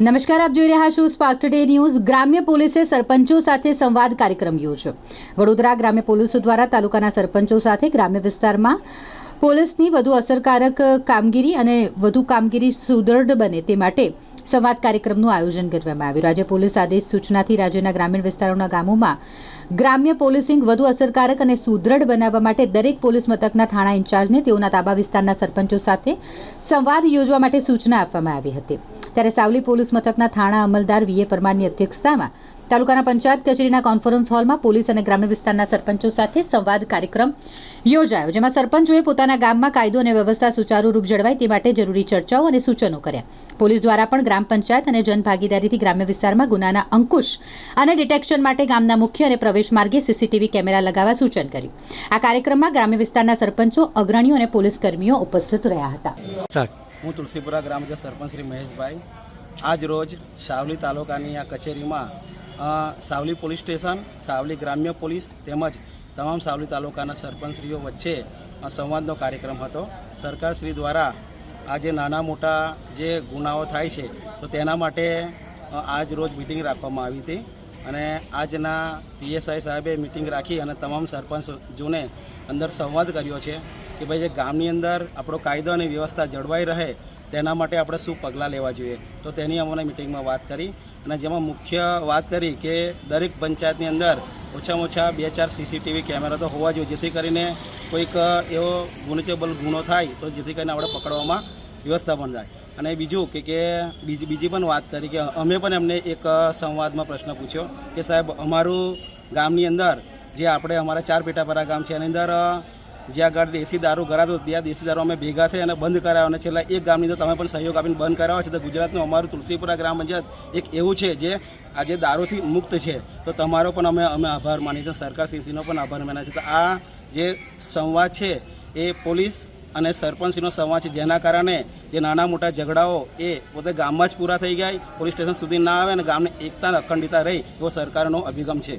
નમસ્કાર, આપ જોઈ રહ્યા છો સ્પાર્ક ટુડે ન્યૂઝ ગ્રામ્ય પોલીસે સરપંચો સાથે સંવાદ કાર્યક્રમ યોજ્યો. વડોદરા ગ્રામ્ય પોલીસો દ્વારા તાલુકાના સરપંચો સાથે ગ્રામ્ય વિસ્તારમાં પોલીસની વધુ અસરકારક કામગીરી અને વધુ કામગીરી સુદૃઢ બને તે માટે સંવાદ કાર્યક્રમનું આયોજન કરવામાં આવ્યું. રાજ્ય પોલીસ આદેશ સૂચનાથી રાજ્યના ગ્રામીણ વિસ્તારોના ગામોમાં ગ્રામ્ય પોલીસિંગ વધુ અસરકારક અને સુદૃઢ બનાવવા માટે દરેક પોલીસ મથકના થાણા ઇન્ચાર્જને તેઓના તાબા વિસ્તારના સરપંચો સાથે સંવાદ યોજવા માટે સૂચના આપવામાં આવી હતી. ત્યારે સાવલી પોલીસ મથકના થાણા અમલદાર વીએ પરમારની અધ્યક્ષતામાં તાલુકાના પંચાયત કચેરીના કોન્ફરન્સ હોલમાં પોલીસ અને ગ્રામ્ય વિસ્તારના સરપંચો સાથે સંવાદ કાર્યક્રમ યોજાયો જેમાં સરપંચોએ પોતાના ગામમાં કાયદો અને વ્યવસ્થા સુચારુરૂપ જળવાય તે માટે જરૂરી ચર્ચાઓ અને સૂચનો કર્યા. પોલીસ દ્વારા પણ ગ્રામ પંચાયત અને જનભાગીદારીથી ગ્રામ્ય વિસ્તારમાં ગુનાના અંકુશ અને ડિટેક્શન માટે ગામના મુખ્ય અને પ્રવેશ માર્ગે સીસીટીવી કેમેરા લગાવવા સૂચન કર્યું. આ કાર્યક્રમમાં ગ્રામ્ય વિસ્તારના સરપંચો અગ્રણીઓ અને પોલીસ કર્મીઓ ઉપસ્થિત રહ્યા હતા. હું તુલસીપુરા ગ્રામ સરપંચ શ્રી મહેશભાઈ. આજ રોજ સાવલી તાલુકાની આ કચેરીમાં સાવલી પોલીસ સ્ટેશન, સાવલી ગ્રામ્ય પોલીસ તેમજ તમામ સાવલી તાલુકાના સરપંચશ્રીઓ વચ્ચે સંવાદનો કાર્યક્રમ હતો. સરકારશ્રી દ્વારા આ જે નાના મોટા જે ગુનાઓ થાય છે, તો તેના માટે આજ રોજ મિટિંગ રાખવામાં આવી હતી અને આજના પીએસઆઈ સાહેબે મિટિંગ રાખી અને તમામ સરપંચોને અંદર સંવાદ કર્યો છે કે ભાઈ જે ગામની અંદર આપણો કાયદો અને વ્યવસ્થા જળવાઈ રહે, તેના માટે આપણે શું પગલાં લેવા જોઈએ? તો તેની અમને મિટિંગમાં વાત કરી. અને જેમાં મુખ્ય વાત કરી કે દરેક પંચાયતની અંદર ઓછામાં ઓછા બે ચાર સીસીટીવી કેમેરા તો હોવા જોઈએ. જેથી કરીને કોઈક એવો ગુનેચેબલ ગુનો થાય તો જેથી કરીને આપણે પકડવામાં વ્યવસ્થા પણ થાય. અને બીજું કે કે બીજી બીજી પણ વાત કરી કે અમે પણ એમને એક સંવાદમાં પ્રશ્ન પૂછ્યો કે સાહેબ, અમારું ગામની અંદર જે આપણે અમારા ચાર પેટાપરા ગામ છે, એની અંદર જ્યાં આગળ દેશી દારૂ કરાતો ત્યાં દેશી દારૂ અમે ભેગા થઈ અને બંધ કરાવ્યો અને છેલ્લા એક ગામની તો તમે પણ સહયોગ આપીને બંધ કરાવ્યો છે તો ગુજરાતનું અમારું તુલસીપુરા ગ્રામ પંચાયત એક એવું છે જે આજે દારૂથી મુક્ત છે. તો તમારો પણ અમે અમે આભાર માની છીએ. સરકાર શ્રીનો પણ આભાર માનીએ છે તો આ જે સંવાદ છે એ પોલીસ અને સરપંચનો સંવાદ છે. જેના કારણે જે નાના મોટા ઝઘડાઓ એ પોતે ગામમાં જ પૂરા થઈ ગયા. પોલીસ સ્ટેશન સુધી ના આવે અને ગામને એકતા અખંડિતા રહી એવો સરકારનો અભિગમ છે.